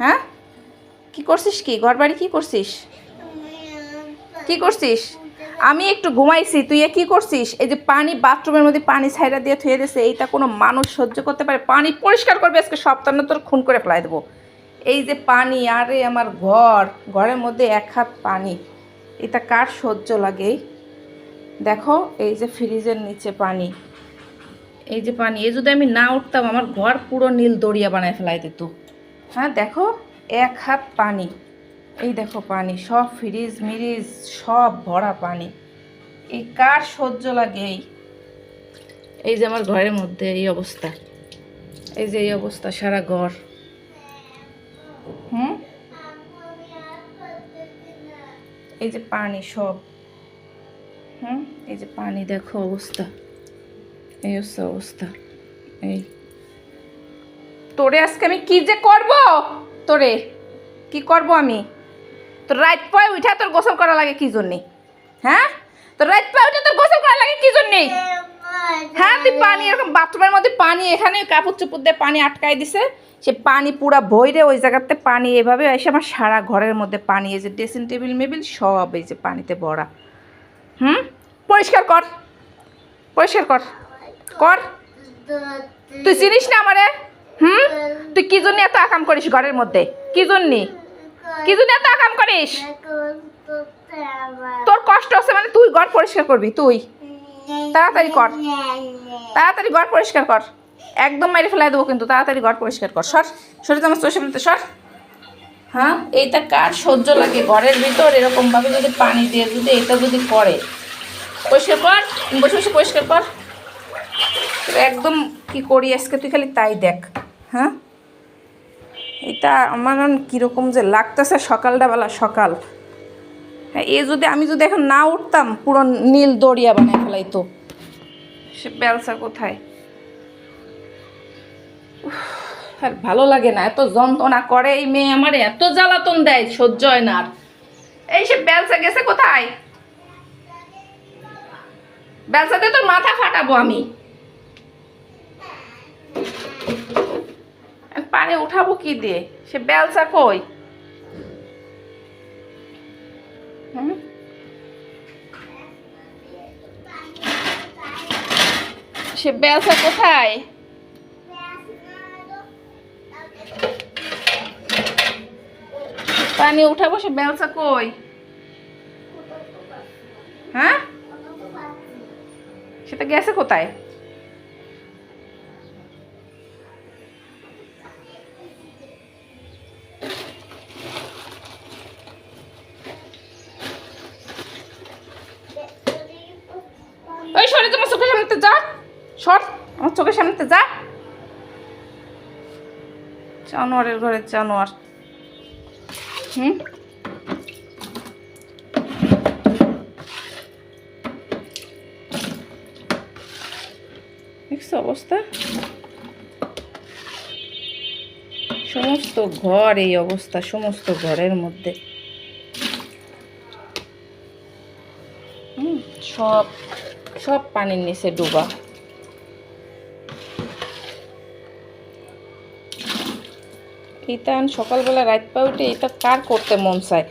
হ্যাঁ? কি করছিস কি? ঘর বাড়ি কি করছিস? কি করছিস? আমি একটু ঘুমাইছি, তুই এ কি করছিস? এই যে পানি বাথরুমের মধ্যে পানি ছাইরা দিয়ে থুয়ে দিয়েছে এইটা কোনো মানুষ সহ্য করতে পারে। পানি পরিষ্কার করবে আজকে, সপ্তাহ তোর খুন করে ফেলাই দেবো। এই যে পানি, আরে আমার ঘর, ঘরের মধ্যে এক হাত পানি। এটা কার সহ্য লাগে? দেখো, এই যে ফ্রিজের নিচে পানি। এই যে পানি, এই যদি আমি না উঠতাম, আমার ঘর পুরো নীল দরিয়া বানায় ফেলাই দিত। হ্যাঁ দেখো এক হাত পানি। এই দেখো পানি সব ফ্রিজ মিরিজ সব ভরা পানি। এই কার সহ্য লাগে এই? এই যে আমার ঘরের মধ্যে এই অবস্থা। এই যে এই অবস্থা সারা ঘর। হুম? এই যে পানি সব। হুম? এই যে পানি দেখো অবস্থা। এই হচ্ছে অবস্থা। এই তোরে আজকে আমি কি যে করব? তোরে, কি করব আমি? তোর রাত পায়ে উঠা তোর গোসল করা লাগে কি জন্যে? হ্যাঁ? তোর রাত পায়ে উঠে তোর গোসল করা লাগে কি জন্যে? হ্যাঁ তুই পানি এরকম বাথরুমের মধ্যে পানি এখানে কাপড় চুপুর দিয়ে পানি আটকাই দিছে। সে পানি পুরা ভইরে ওই জায়গাতে পানি এভাবে এসে আমার সারা ঘরের মধ্যে পানি, এই যে ড্রেসিং টেবিল মেবিল সব এই যে পানিতে ভরা। হুম? পরিষ্কার কর। পরিষ্কার কর। কর। তুই চিনিস না আমারে? হুম? তুই কি জন্য এত আকাম করিস ঘরের মধ্যে? কি জন্য? কি জন্য এত আকাম করিস? তোর কষ্ট হচ্ছে মানে তুই ঘর পরিষ্কার করবি, তুই। তাড়াতাড়ি কর। তাড়াতাড়ি ঘর পরিষ্কার কর। একদম মেরে ফেলাই দেবো কিন্তু, তাড়াতাড়ি ঘর পরিষ্কার কর। সর সরে তোমার চোষে ফেলতে সর। হ্যাঁ? এইটা কার সহ্য লাগে? ঘরের ভিতর এরকমভাবে যদি পানি দিয়ে যদি এটা যদি করে। পরিষ্কার কর, বসে বসে পরিষ্কার কর। একদম কি করি আজকে তুই খালি তাই দেখ। হ্যাঁ? এটা আমার কীরকম যে লাগতেছে সকালটা বেলা সকাল। হ্যাঁ এ যদি আমি যদি এখন না উঠতাম, পুরো নীল দরিয়া বানায় ফেলাইতো। সে বেলসা কোথায়? আর ভালো লাগে না, এত যন্ত্রণা করে এই মেয়ে আমার, এত জ্বালাতন দেয়, সহ্য হয় না আর। এই সে বেলসা গেছে কোথায়? বেলসাতে তোর মাথা ফাটাবো আমি। পানি উঠাবো কি দিয়ে? সে বেলসা কই? সে বেলসা কোথায়? পানি উঠাবো, সে বেলসা কই? হ্যাঁ? সেটা গেছে কোথায়? ওই সরে তোমার চোখের সামনেতে যা। সর, আমার চোখের সামনেতে যা। জানোয়ারের ঘরে জানোয়ার। হুম? অবস্থা? সমস্ত ঘর এই অবস্থা, সমস্ত ঘরের মধ্যে। সব সব পানির নিচে ডুবা। ইতান, সকালবেলা রাত পা উঠে এটা কার করতে মন চায়?